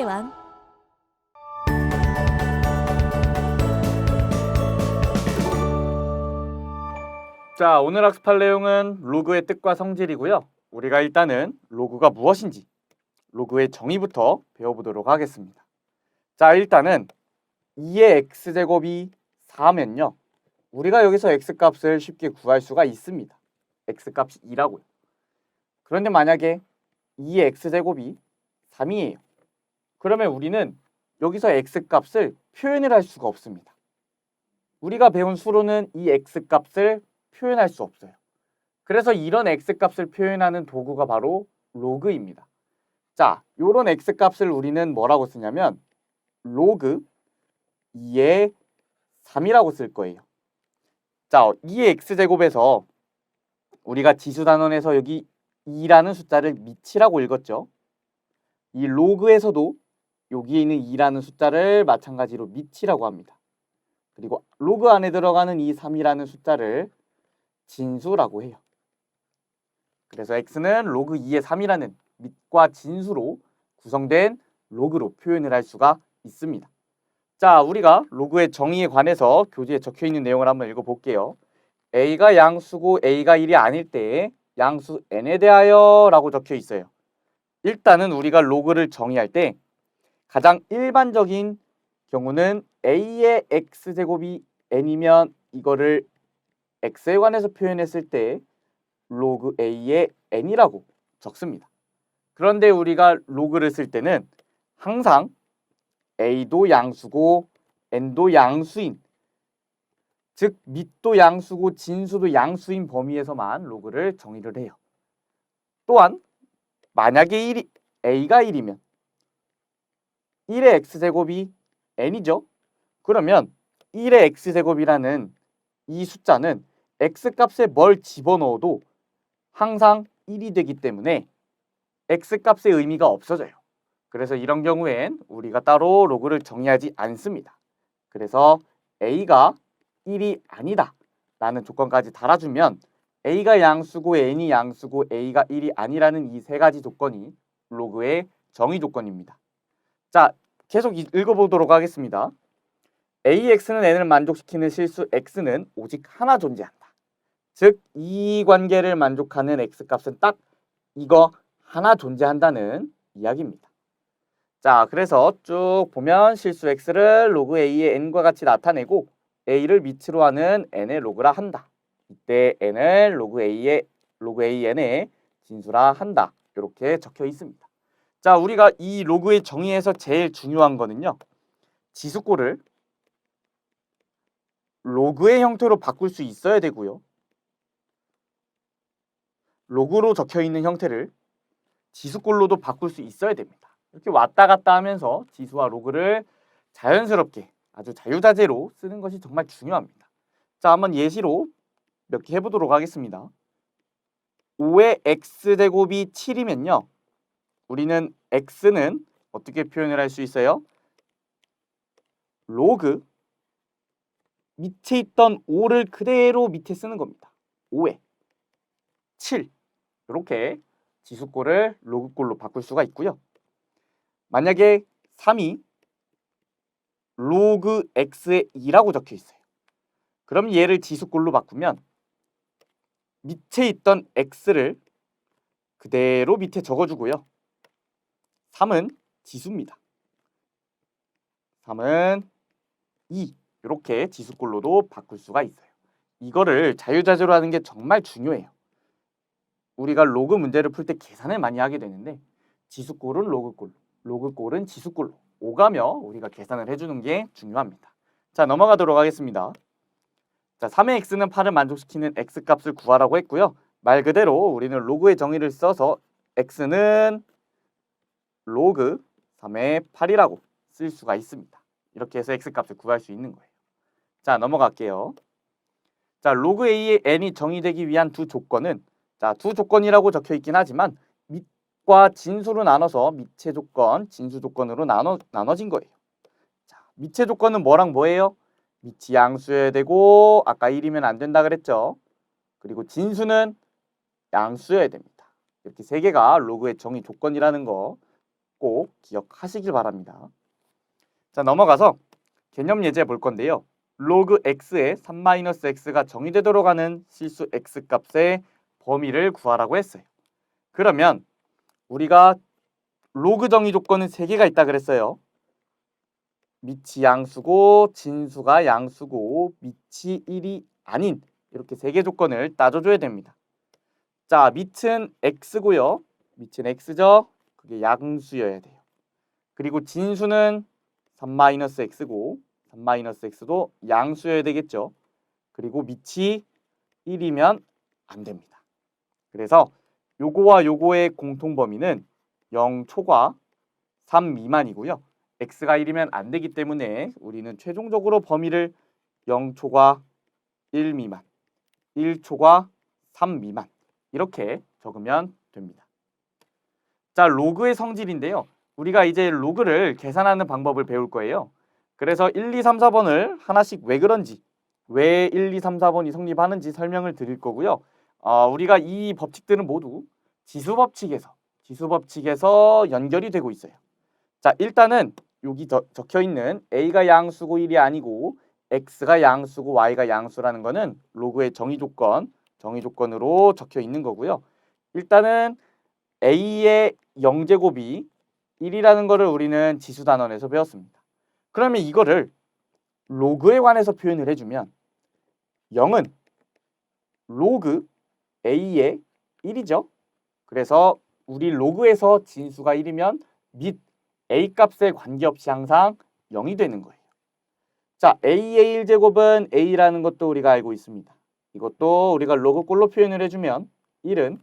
로그의 왕. 자, 오늘 학습할 내용은 로그의 뜻과 성질이고요. 우리가 일단은 로그가 무엇인지 로그의 정의부터 배워보도록 하겠습니다. 자, 일단은 2의 x제곱이 4면요. 우리가 여기서 x값을 쉽게 구할 수가 있습니다. x값이 2라고요. 그런데 만약에 2의 x제곱이 3이에요. 그러면 우리는 여기서 x값을 표현을 할 수가 없습니다. 우리가 배운 수로는 이 x값을 표현할 수 없어요. 그래서 이런 x값을 표현하는 도구가 바로 로그입니다. 자, 요런 x값을 우리는 뭐라고 쓰냐면 로그 2의 3이라고 쓸 거예요. 자, 2의 x제곱에서 우리가 지수 단원에서 여기 2라는 숫자를 미치라고 읽었죠. 이 로그에서도 여기에 있는 2라는 숫자를 마찬가지로 미치라고 합니다. 그리고 로그 안에 들어가는 이 3이라는 숫자를 진수라고 해요. 그래서 x는 로그 2의 3이라는 밑과 진수로 구성된 로그로 표현을 할 수가 있습니다. 자, 우리가 로그의 정의에 관해서 교재에 적혀 있는 내용을 한번 읽어 볼게요. a가 양수고 a가 1이 아닐 때 양수 n에 대하여라고 적혀 있어요. 일단은 우리가 로그를 정의할 때 가장 일반적인 경우는 a의 x제곱이 n이면 이거를 x에 관해서 표현했을 때 로그 a의 n이라고 적습니다. 그런데 우리가 로그를 쓸 때는 항상 a도 양수고 n도 양수인 즉 밑도 양수고 진수도 양수인 범위에서만 로그를 정의를 해요. 또한 만약에 1이 a가 1이면 1의 x제곱이 n이죠. 그러면 1의 x제곱이라는 이 숫자는 x값에 뭘 집어넣어도 항상 1이 되기 때문에 x값의 의미가 없어져요. 그래서 이런 경우엔 우리가 따로 로그를 정의하지 않습니다. 그래서 a가 1이 아니다 라는 조건까지 달아주면 a가 양수고 n이 양수고 a가 1이 아니라는 이 세 가지 조건이 로그의 정의 조건입니다. 자, 계속 이- 읽어보도록 하겠습니다. AX는 N을 만족시키는 실수 X는 오직 하나 존재한다. 즉, 이 관계를 만족하는 X값은 딱 이거 하나 존재한다는 이야기입니다. 자, 그래서 쭉 보면 실수 X를 로그 A의 N과 같이 나타내고 A를 밑으로 하는 N의 로그라 한다. 이때 N을 로그 A의 로그 AN의 진수라 한다. 이렇게 적혀 있습니다. 자, 우리가 이 로그의 정의에서 제일 중요한 거는요. 지수꼴을 로그의 형태로 바꿀 수 있어야 되고요. 로그로 적혀 있는 형태를 지수꼴로도 바꿀 수 있어야 됩니다. 이렇게 왔다 갔다 하면서 지수와 로그를 자연스럽게 아주 자유자재로 쓰는 것이 정말 중요합니다. 자, 한번 예시로 몇 개 해보도록 하겠습니다. 5의 x제곱이 7이면요. 우리는 x는 어떻게 표현을 할 수 있어요? 로그 밑에 있던 5를 그대로 밑에 쓰는 겁니다. 5에 7 이렇게 지수꼴을 로그꼴로 바꿀 수가 있고요. 만약에 3이 로그 x의 2라고 적혀 있어요. 그럼 얘를 지수꼴로 바꾸면 밑에 있던 x를 그대로 밑에 적어주고요. 3은 지수입니다. 3은 2 이렇게 지수꼴로도 바꿀 수가 있어요. 이거를 자유자재로 하는 게 정말 중요해요. 우리가 로그 문제를 풀 때 계산을 많이 하게 되는데 지수꼴은 로그꼴로, 로그꼴은 지수꼴로 오가며 우리가 계산을 해주는 게 중요합니다. 자 넘어가도록 하겠습니다. 자 3의 x는 8을 만족시키는 x값을 구하라고 했고요. 말 그대로 우리는 로그의 정의를 써서 x는 로그 3의 8이라고 쓸 수가 있습니다. 이렇게 해서 x값을 구할 수 있는 거예요. 자 넘어갈게요. 자 로그 a의 n이 정의되기 위한 두 조건은 자두 조건이라고 적혀 있긴 하지만 밑과 진수로 나눠서 밑의 조건, 진수 조건으로 나눠 나눠진 거예요. 자 밑의 조건은 뭐랑 뭐예요? 밑이 양수여야 되고 아까 1이면 안 된다 그랬죠. 그리고 진수는 양수여야 됩니다. 이렇게 세 개가 로그의 정의 조건이라는 거 꼭 기억하시길 바랍니다. 자 넘어가서 개념 예제 볼 건데요. 로그 x에 3-x가 정의되도록 하는 실수 x 값의 범위를 구하라고 했어요. 그러면 우리가 로그 정의 조건은 세 개가 있다 그랬어요. 밑이 양수고 진수가 양수고 밑이 1이 아닌 이렇게 세개 조건을 따져줘야 됩니다. 자, 밑은 x고요. 밑은 x죠. 그게 양수여야 돼요. 그리고 진수는 3-x고 3-x도 양수여야 되겠죠. 그리고 밑이 1이면 안 됩니다. 그래서 요거와 요거의 공통 범위는 0 초과 3 미만이고요. x가 1이면 안 되기 때문에 우리는 최종적으로 범위를 0 초과 1 미만, 1 초과 3 미만 이렇게 적으면 됩니다. 자, 로그의 성질인데요. 우리가 이제 로그를 계산하는 방법을 배울 거예요. 그래서 1, 2, 3, 4번을 하나씩 왜 그런지, 왜 1, 2, 3, 4번이 성립하는지 설명을 드릴 거고요. 어, 우리가 이 법칙들은 모두 지수 법칙에서 지수 법칙에서 연결이 되고 있어요. 자, 일단은 여기 더, 적혀 있는 a가 양수고 1이 아니고 x가 양수고 y가 양수라는 거는 로그의 정의 조건, 정의 조건으로 적혀 있는 거고요. 일단은 a의 0제곱이 1이라는 거를 우리는 지수 단원에서 배웠습니다. 그러면 이거를 로그에 관해서 표현을 해주면 0은 로그 a의 1이죠. 그래서 우리 로그에서 진수가 1이면 밑 a 값에 관계없이 항상 0이 되는 거예요. 자, a의 1제곱은 a라는 것도 우리가 알고 있습니다. 이것도 우리가 로그 꼴로 표현을 해주면 1은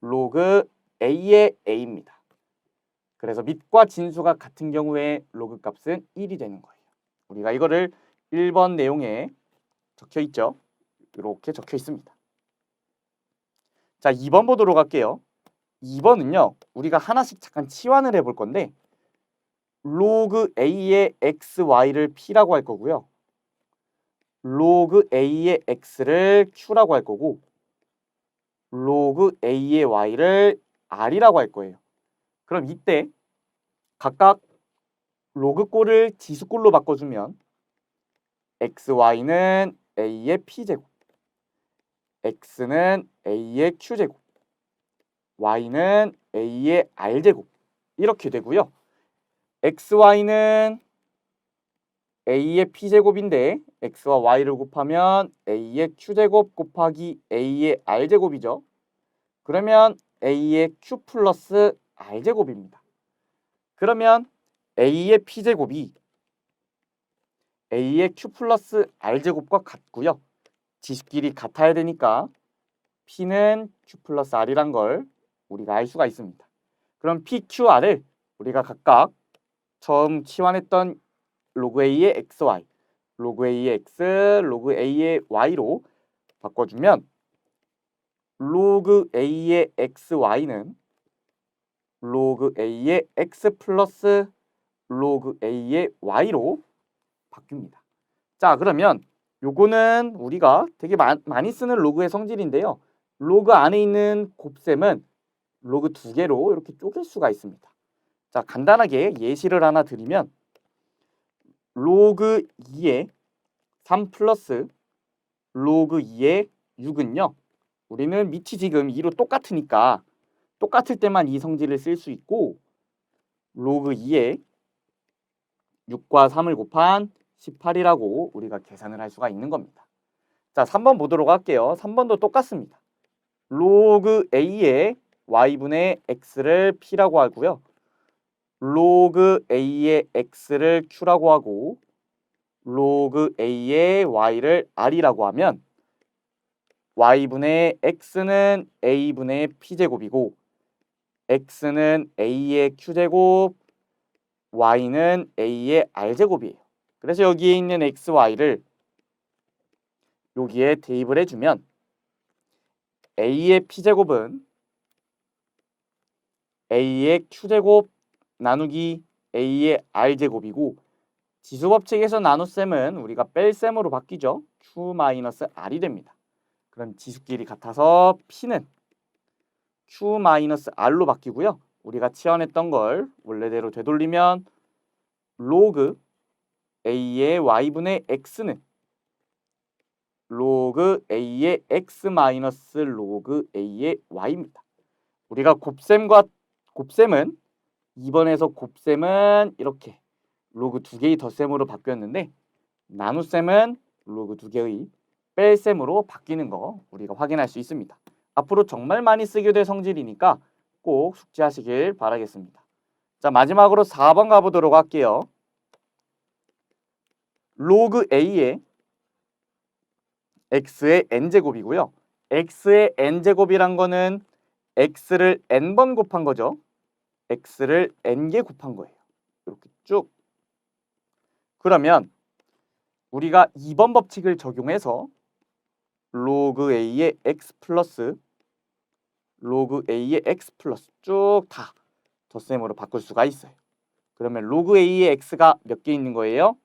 로그 a의 a입니다. 그래서 밑과 진수가 같은 경우에 로그 값은 1이 되는 거예요. 우리가 이거를 1번 내용에 적혀 있죠. 이렇게 적혀 있습니다. 자, 2번 보도록 할게요. 2번은요. 우리가 하나씩 잠깐 치환을 해볼 건데 로그 a의 xy를 p라고 할 거고요. 로그 a의 x를 q라고 할 거고 로그 a의 y를 r이라고 할 거예요. 그럼 이때 각각 로그 꼴을 지수꼴로 바꿔주면 xy는 a의 p제곱 x는 a의 q제곱 y는 a의 r제곱 이렇게 되고요. xy는 a의 p제곱인데 x와 y를 곱하면 a의 q제곱 곱하기 a의 r제곱이죠. 그러면 a의 q 플러스 r제곱입니다. 그러면 a의 p제곱이 a의 q 플러스 r제곱과 같고요. 지식끼리 같아야 되니까 p는 q 플러스 r이란 걸 우리가 알 수가 있습니다. 그럼 pqr을 우리가 각각 처음 치환했던 로그 a의 xy, 로그 a의 x, 로그 a의 y로 바꿔주면 로그 a의 xy는 로그 a의 x 플러스 로그 a의 y로 바뀝니다. 자 그러면 요거는 우리가 되게 마, 많이 쓰는 로그의 성질인데요. 로그 안에 있는 곱셈은 로그 두 개로 이렇게 쪼갤 수가 있습니다. 자 간단하게 예시를 하나 드리면 로그 2의 3 플러스 로그 2의 6은요. 우리는 밑이 지금 2로 똑같으니까 똑같을 때만 이 성질을 쓸 수 있고 로그 2에 6과 3을 곱한 18이라고 우리가 계산을 할 수가 있는 겁니다. 자, 3번 보도록 할게요. 3번도 똑같습니다. 로그 a의 y분의 x를 p라고 하고요. 로그 a의 x를 q라고 하고 로그 a의 y를 r이라고 하면 y분의 x는 a분의 p제곱이고 x는 a의 q제곱 y는 a의 r제곱이에요. 그래서 여기에 있는 x, y를 여기에 대입을 해주면 a의 p제곱은 a의 q제곱 나누기 a의 r제곱이고 지수법칙에서 나눗셈은 우리가 뺄셈으로 바뀌죠. q-r이 됩니다. 그럼 지수끼리 같아서 p는 q-r로 바뀌고요. 우리가 치환했던 걸 원래대로 되돌리면 로그 a의 y분의 x는 로그 a의 x 마이너스 로그 a의 y입니다. 우리가 곱셈과 곱셈은 2번에서 곱셈은 이렇게 로그 두 개의 덧셈으로 바뀌었는데 나눗셈은 로그 두 개의 뺄셈으로 바뀌는 거 우리가 확인할 수 있습니다. 앞으로 정말 많이 쓰게 될 성질이니까 꼭 숙지하시길 바라겠습니다. 자 마지막으로 4번 가보도록 할게요. 로그 a의 x의 n제곱이고요. x의 n제곱이란 거는 x를 n번 곱한 거죠. x를 n개 곱한 거예요. 이렇게 쭉. 그러면 우리가 2번 법칙을 적용해서 로그 a의 x 플러스 로그 a의 x 플러스 쭉 다 덧셈으로 바꿀 수가 있어요. 그러면 로그 a의 x가 몇 개 있는 거예요?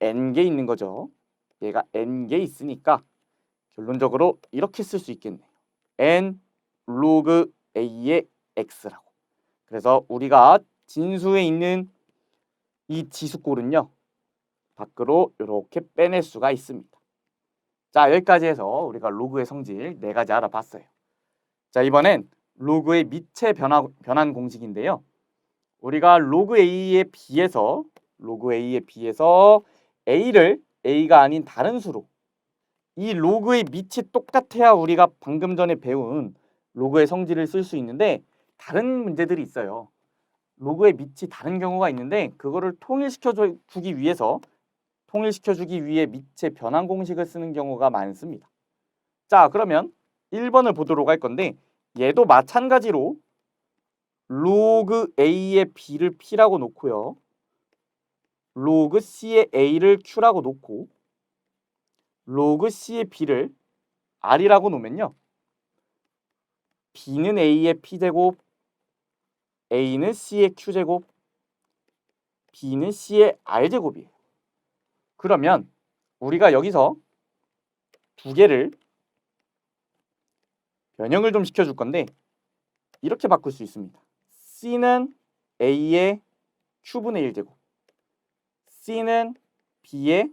n개 있는 거죠. 얘가 n개 있으니까 결론적으로 이렇게 쓸 수 있겠네요. n 로그 a의 x라고. 그래서 우리가 진수에 있는 이 지수꼴은요. 밖으로 이렇게 빼낼 수가 있습니다. 자 여기까지 해서 우리가 로그의 성질 네 가지 알아봤어요. 자 이번엔 로그의 미체 변화, 변환 공식인데요. 우리가 로그 a에 비해서 로그 a에 비해서 a를 a가 아닌 다른 수로 이 로그의 밑이 똑같아야 우리가 방금 전에 배운 로그의 성질을 쓸 수 있는데 다른 문제들이 있어요. 로그의 밑이 다른 경우가 있는데 그거를 통일시켜 주- 주기 위해서 통일시켜 주기 위해 밑의 변환 공식을 쓰는 경우가 많습니다. 자, 그러면 1번을 보도록 할 건데 얘도 마찬가지로 로그 a의 b를 p라고 놓고요. 로그 c의 a를 q라고 놓고 로그 c의 b를 r이라고 놓으면요. b는 a의 p제곱, a는 c의 q제곱, b는 c의 r제곱이에요. 그러면 우리가 여기서 두 개를 변형을 좀 시켜줄 건데 이렇게 바꿀 수 있습니다. c는 a의 q분의 1제곱, c는 b의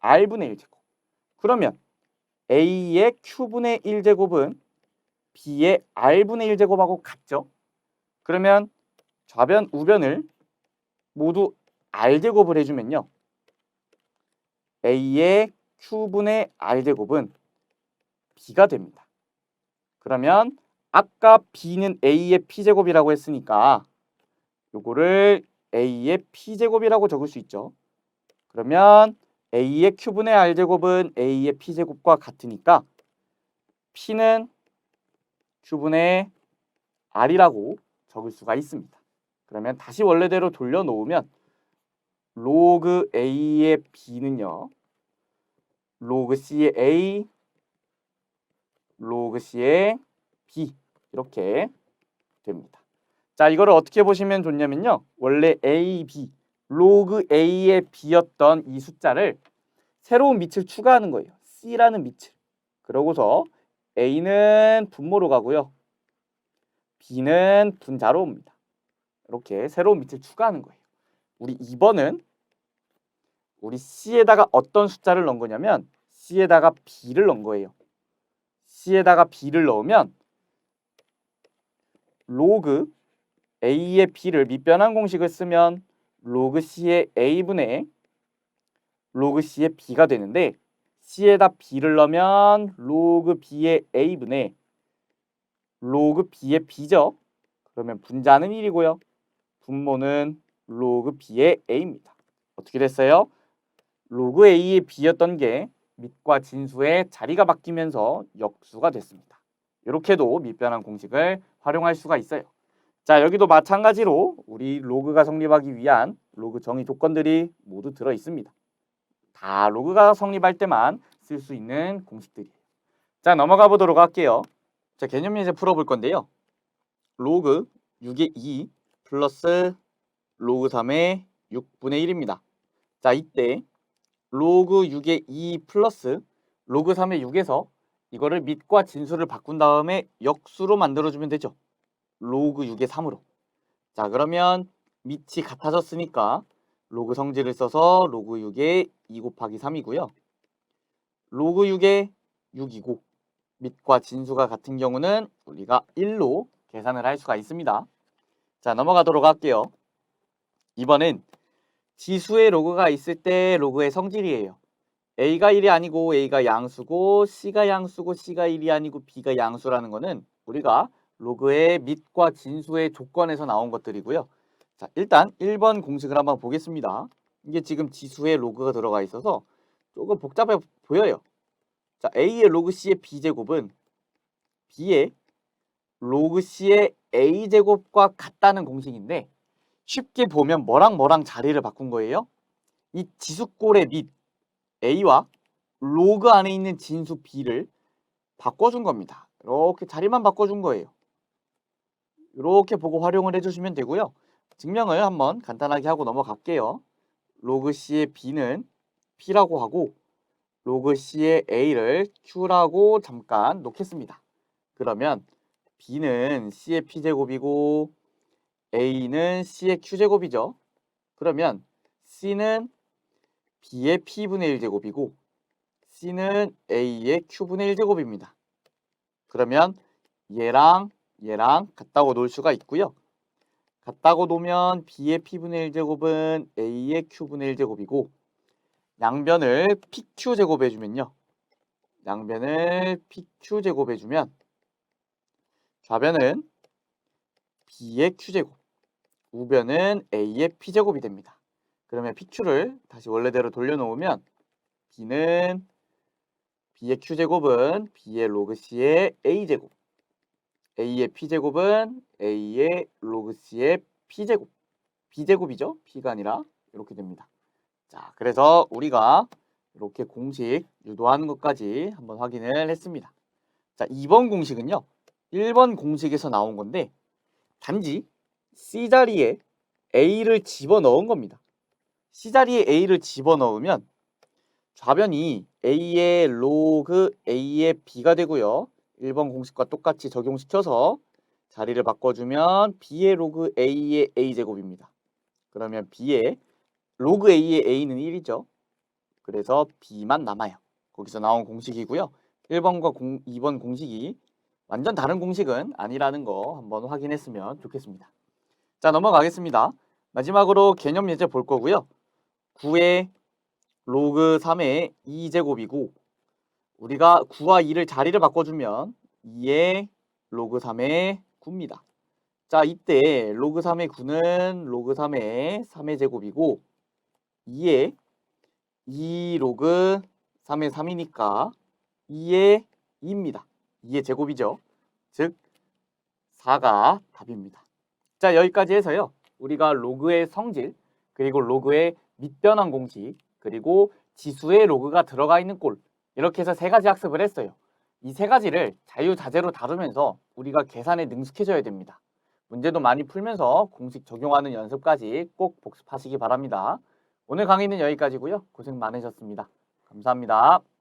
r분의 1제곱. 그러면 a의 q분의 1제곱은 b의 r분의 1제곱하고 같죠? 그러면 좌변, 우변을 모두 r제곱을 해주면요. A의 q분의 r제곱은 b가 됩니다. 그러면 아까 b는 a의 p제곱이라고 했으니까 요거를 a의 p제곱이라고 적을 수 있죠. 그러면 a의 q분의 r제곱은 a의 p제곱과 같으니까 p는 q분의 r이라고 적을 수가 있습니다. 그러면 다시 원래대로 돌려놓으면 로그 a의 b는요. 로그 c의 a, 로그 c의 b 이렇게 됩니다. 자, 이거를 어떻게 보시면 좋냐면요. 원래 a, b, 로그 a의 b였던 이 숫자를 새로운 밑을 추가하는 거예요. c라는 밑을. 그러고서 a는 분모로 가고요. b는 분자로 옵니다. 이렇게 새로운 밑을 추가하는 거예요. 우리 2번은 우리 C에다가 어떤 숫자를 넣은 거냐면 C에다가 B를 넣은 거예요. C에다가 B를 넣으면 로그 A의 B를 밑변환 공식을 쓰면 로그 C의 A분의 로그 C의 B가 되는데 C에다 B를 넣으면 로그 B의 A분의 로그 B의 B죠. 그러면 분자는 1이고요. 분모는 로그 B의 A입니다. 어떻게 됐어요? 로그 A의 B였던 게 밑과 진수의 자리가 바뀌면서 역수가 됐습니다. 이렇게도 밑변환 공식을 활용할 수가 있어요. 자 여기도 마찬가지로 우리 로그가 성립하기 위한 로그 정의 조건들이 모두 들어 있습니다. 다 로그가 성립할 때만 쓸 수 있는 공식들이에요. 자 넘어가 보도록 할게요. 자 개념 문제 풀어볼 건데요. 로그 6의 2 플러스 로그 3의 6분의 1입니다. 자 이때 로그 6의 2 플러스 로그 3의 6에서 이거를 밑과 진수를 바꾼 다음에 역수로 만들어주면 되죠. 로그 6의 3으로. 자, 그러면 밑이 같아졌으니까 로그 성질을 써서 로그 6에 2 곱하기 3이고요. 로그 6에 6이고 밑과 진수가 같은 경우는 우리가 1로 계산을 할 수가 있습니다. 자, 넘어가도록 할게요. 이번엔 지수의 로그가 있을 때 로그의 성질이에요. A가 1이 아니고 A가 양수고 C가 양수고 C가 1이 아니고 B가 양수라는 거는 우리가 로그의 밑과 진수의 조건에서 나온 것들이고요. 자, 일단 1번 공식을 한번 보겠습니다. 이게 지금 지수에 로그가 들어가 있어서 조금 복잡해 보여요. 자, A의 로그 C의 B제곱은 B의 로그 C의 A제곱과 같다는 공식인데 쉽게 보면 뭐랑 뭐랑 자리를 바꾼 거예요? 이 지수꼴의 밑 A와 로그 안에 있는 진수 B를 바꿔준 겁니다. 이렇게 자리만 바꿔준 거예요. 이렇게 보고 활용을 해주시면 되고요. 증명을 한번 간단하게 하고 넘어갈게요. 로그 C의 B는 P라고 하고 로그 C의 A를 Q라고 잠깐 놓겠습니다. 그러면 B는 C의 P제곱이고 A는 C의 Q제곱이죠. 그러면 C는 B의 P분의 1제곱이고 C는 A의 Q분의 1제곱입니다. 그러면 얘랑 얘랑 같다고 놓을 수가 있고요. 같다고 놓으면 B의 P분의 1제곱은 A의 Q분의 1제곱이고 양변을 PQ 제곱해주면요. 양변을 PQ 제곱해주면 좌변은 B의 Q제곱, 우변은 A의 P제곱이 됩니다. 그러면 PQ를 다시 원래대로 돌려놓으면 B는 B의 Q제곱은 B의 로그 C의 A제곱, A의 P제곱은 A의 로그 C의 P제곱, B제곱이죠? P가 아니라 이렇게 됩니다. 자, 그래서 우리가 이렇게 공식 유도하는 것까지 한번 확인을 했습니다. 자, 2번 공식은요. 1번 공식에서 나온 건데 단지 C 자리에 A를 집어넣은 겁니다. C 자리에 A를 집어넣으면 좌변이 A의 로그 A의 B가 되고요. 1번 공식과 똑같이 적용시켜서 자리를 바꿔주면 B의 로그 A의 A제곱입니다. 그러면 B의 로그 A의 A는 1이죠. 그래서 B만 남아요. 거기서 나온 공식이고요. 1번과 공, 2번 공식이 완전 다른 공식은 아니라는 거 한번 확인했으면 좋겠습니다. 자 넘어가겠습니다. 마지막으로 개념 예제 볼 거고요. 9의 로그 3의 2제곱이고 우리가 9와 2를 자리를 바꿔주면 2의 로그 3의 9입니다. 자 이때 로그 3의 9는 로그 3의 3의 제곱이고 2의 2 로그 3의 3이니까 2의 2입니다. 2의 제곱이죠. 즉 4가 답입니다. 자 여기까지 해서요. 우리가 로그의 성질 그리고 로그의 밑변환 공식 그리고 지수의 로그가 들어가 있는 꼴 이렇게 해서 세 가지 학습을 했어요. 이 세 가지를 자유자재로 다루면서 우리가 계산에 능숙해져야 됩니다. 문제도 많이 풀면서 공식 적용하는 연습까지 꼭 복습하시기 바랍니다. 오늘 강의는 여기까지고요. 고생 많으셨습니다. 감사합니다.